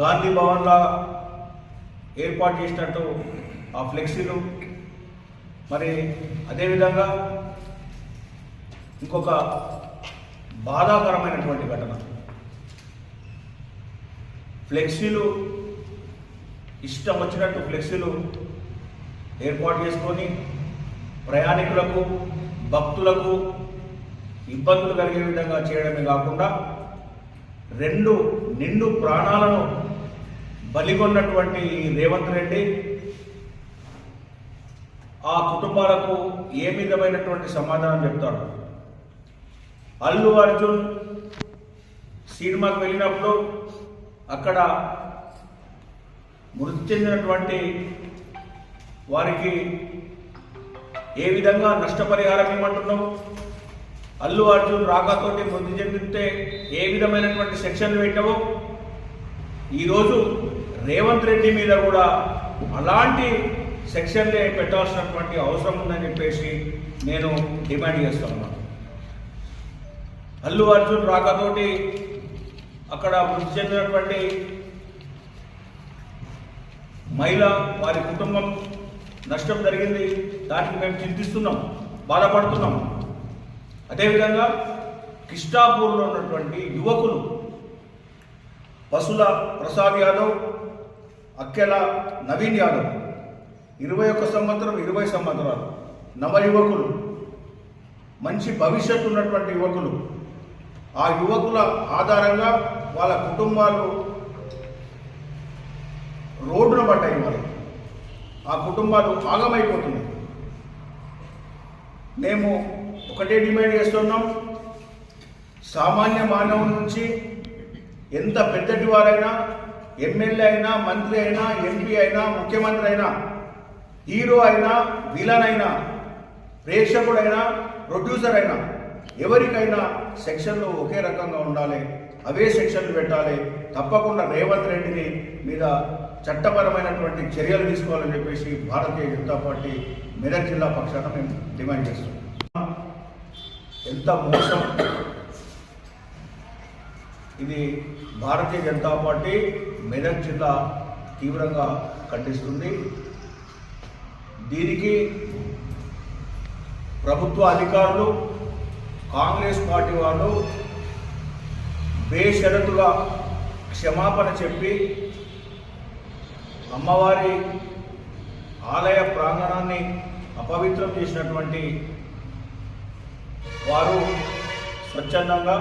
గాంధీ భవన్లా ఏర్పాటు చేసినట్టు ఆ ఫ్లెక్సీలు. మరి అదేవిధంగా ఇంకొక బాధాకరమైనటువంటి ఘటన. ఫ్లెక్సీలు ఇష్టం వచ్చినట్టు ఫ్లెక్సీలు ఏర్పాటు చేసుకొని ప్రయాణికులకు భక్తులకు ఇబ్బందులు కలిగే విధంగా చేయడమే కాకుండా రెండు నిండు ప్రాణాలను బలిగొన్నటువంటి రేవంత్ రెడ్డి ఆ కుటుంబాలకు ఏ విధమైనటువంటి సమాధానం చెప్తాడు? అల్లు అర్జున్ సినిమాకు వెళ్ళినప్పుడు అక్కడ మృతి చెందినటువంటి వారికి ఏ విధంగా నష్టపరిహారం ఇవ్వమంటున్నావు? అల్లు అర్జున్ రాకతోటి మృతి చెందితే ఏ విధమైనటువంటి సెక్షన్లు పెట్టవు? ఈరోజు రేవంత్ రెడ్డి మీద కూడా అలాంటి సెక్షన్లే పెట్టాల్సినటువంటి అవసరం ఉందని చెప్పేసి నేను డిమాండ్ చేస్తున్నాను అల్లు అర్జున్ రాకతోటి అక్కడ మృతి చెందినటువంటి మహిళ వారి కుటుంబం నష్టం జరిగింది. దానికి మేము చింతిస్తున్నాం బాధపడుతున్నాం. అదేవిధంగా కిష్టాపూర్లో ఉన్నటువంటి యువకులు పశుల ప్రసాద్ యాదవ్ అక్కెల నవీన్ యాదవ్ ఇరవై ఒక్క సంవత్సరం ఇరవై సంవత్సరాలు నవ యువకులు మంచి భవిష్యత్తు ఉన్నటువంటి యువకులు. ఆ యువకుల ఆధారంగా వాళ్ళ కుటుంబాలు రోడ్డున పడ్డాయి వాళ్ళు ఆ కుటుంబాలు ఆగమైపోతున్నాయి. మేము ఒకటే డిమాండ్ చేస్తున్నాం సామాన్య మానవుల నుంచి ఎంత పెద్దటి వారైనా ఎమ్మెల్యే అయినా మంత్రి అయినా ఎంపీ అయినా ముఖ్యమంత్రి అయినా హీరో అయినా విలన్ అయినా ప్రేక్షకుడైనా ప్రొడ్యూసర్ అయినా ఎవరికైనా సెక్షన్లు ఒకే రకంగా ఉండాలి. అవే సెక్షన్లు పెట్టాలి. తప్పకుండా రేవంత్ రెడ్డిని మీద చట్టపరమైనటువంటి చర్యలు తీసుకోవాలని చెప్పేసి భారతీయ జనతా పార్టీ మెదక్ జిల్లా పక్షాన మేము డిమాండ్ చేస్తున్నాం. ఎంత మోసం. ఇది భారతీయ జనతా పార్టీ మెదక్ జిల్లా తీవ్రంగా ఖండిస్తుంది. దీనికి ప్రభుత్వ అధికారులు కాంగ్రెస్ పార్టీ వాళ్ళు బేషరతుగా క్షమాపణ చెప్పి అమ్మవారి ఆలయ ప్రాంగణాన్ని అపవిత్రం చేసినటువంటి వారు స్వచ్ఛందంగా